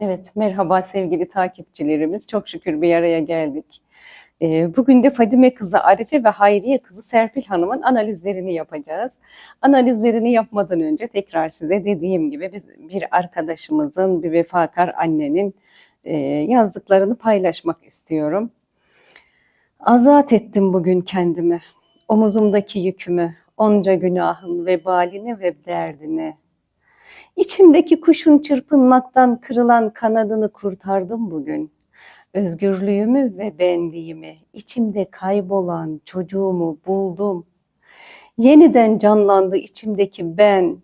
Evet, merhaba sevgili takipçilerimiz. Çok şükür bir araya geldik. Ee, Bugün de Fadime kızı Arife ve Hayriye kızı Serpil Hanım'ın analizlerini yapacağız. Analizlerini yapmadan önce tekrar size dediğim gibi biz bir arkadaşımızın, bir vefakar annenin e, yazdıklarını paylaşmak istiyorum. Azat ettim bugün kendimi, omuzumdaki yükümü, onca günahın vebalini ve derdini. İçimdeki kuşun çırpınmaktan kırılan kanadını kurtardım bugün. Özgürlüğümü ve benliğimi, içimde kaybolan çocuğumu buldum. Yeniden canlandı içimdeki ben.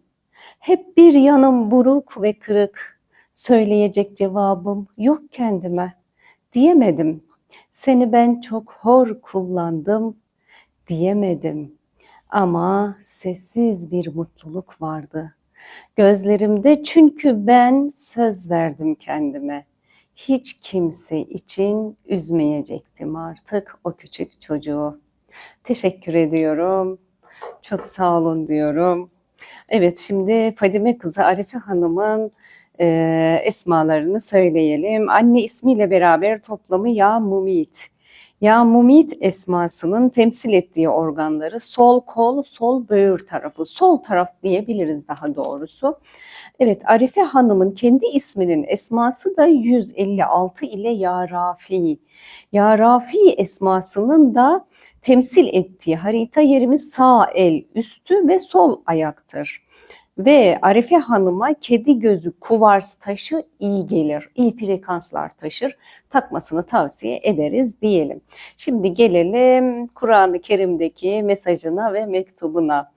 Hep bir yanım buruk ve kırık. Söyleyecek cevabım yok kendime. Diyemedim. Seni ben çok hor kullandım diyemedim. Ama sessiz bir mutluluk vardı. Gözlerimde çünkü ben söz verdim kendime. Hiç kimse için üzmeyecektim artık o küçük çocuğu. Teşekkür ediyorum. Çok sağ olun diyorum. Evet şimdi Fadime kızı Arife Hanım'ın e, esmalarını söyleyelim. Anne ismiyle beraber toplamı Ya Mumit. Ya Mumit esmasının temsil ettiği organları sol kol, sol böğür tarafı, sol taraf diyebiliriz daha doğrusu. Evet Arife Hanım'ın kendi isminin esması da 156 ile Ya Rafi. Ya Rafi esmasının da temsil ettiği harita yerimiz sağ el üstü ve sol ayaktır. Ve Arife Hanım'a kedi gözü kuvars taşı iyi gelir, iyi frekanslar taşır. Takmasını tavsiye ederiz diyelim. Şimdi gelelim Kur'an-ı Kerim'deki mesajına ve mektubuna.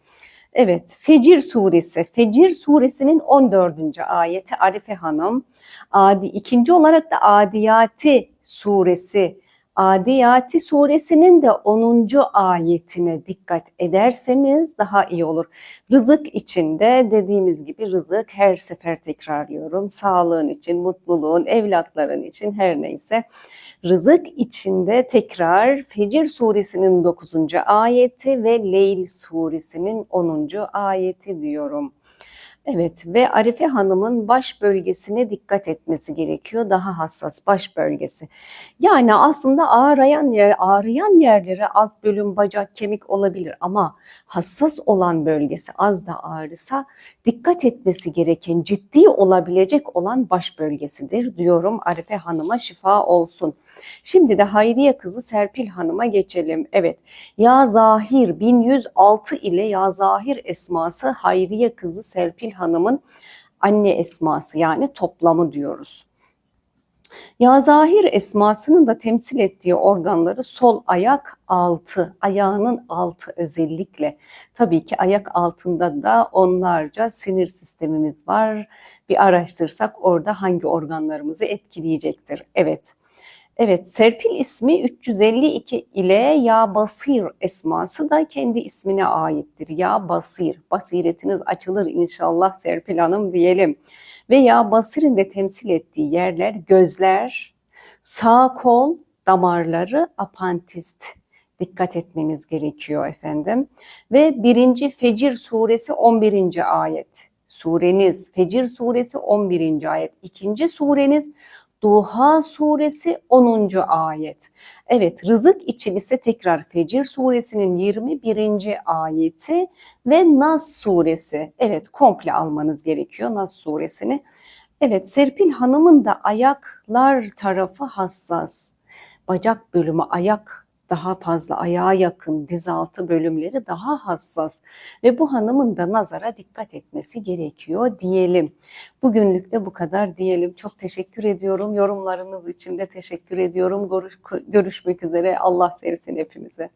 Evet, Fecir suresi. Fecir suresinin 14. ayeti Arife Hanım. Adi, ikinci olarak da Adiyati suresi Adiyati suresinin de 10. ayetine dikkat ederseniz daha iyi olur. Rızık içinde dediğimiz gibi rızık her sefer tekrarlıyorum. Sağlığın için, mutluluğun, evlatların için her neyse. Rızık içinde tekrar Fecir suresinin 9. ayeti ve Leyl suresinin 10. ayeti diyorum. Evet ve Arife Hanım'ın baş bölgesine dikkat etmesi gerekiyor. Daha hassas baş bölgesi. Yani aslında ağrıyan yer, ağrıyan yerlere alt bölüm, bacak, kemik olabilir ama hassas olan bölgesi az da ağrısa dikkat etmesi gereken, ciddi olabilecek olan baş bölgesidir diyorum. Arife Hanım'a şifa olsun. Şimdi de Hayriye kızı Serpil Hanım'a geçelim. Evet, Ya Zahir 1106 ile Ya Zahir esması Hayriye kızı Serpil Hanım'ın anne esması yani toplamı diyoruz. Ya zahir esmasının da temsil ettiği organları sol ayak altı, ayağının altı özellikle. Tabii ki ayak altında da onlarca sinir sistemimiz var. Bir araştırsak orada hangi organlarımızı etkileyecektir. Evet. Evet, Serpil ismi 352 ile Ya Basir esması da kendi ismine aittir. Ya Basir, basiretiniz açılır inşallah Serpil Hanım diyelim. Ve Ya Basir'in de temsil ettiği yerler gözler, sağ kol, damarları, apantist. Dikkat etmeniz gerekiyor efendim. Ve birinci Fecir suresi 11. ayet. Sureniz Fecir suresi 11. ayet. İkinci sureniz Duha suresi 10. ayet. Evet rızık için ise tekrar Fecir suresinin 21. ayeti ve Nas suresi. Evet komple almanız gerekiyor Nas suresini. Evet Serpil Hanım'ın da ayaklar tarafı hassas. Bacak bölümü ayak daha fazla ayağa yakın diz altı bölümleri daha hassas ve bu hanımın da nazara dikkat etmesi gerekiyor diyelim. Bugünlük de bu kadar diyelim. Çok teşekkür ediyorum. Yorumlarınız için de teşekkür ediyorum. Görüş, görüşmek üzere. Allah sevsin hepimize.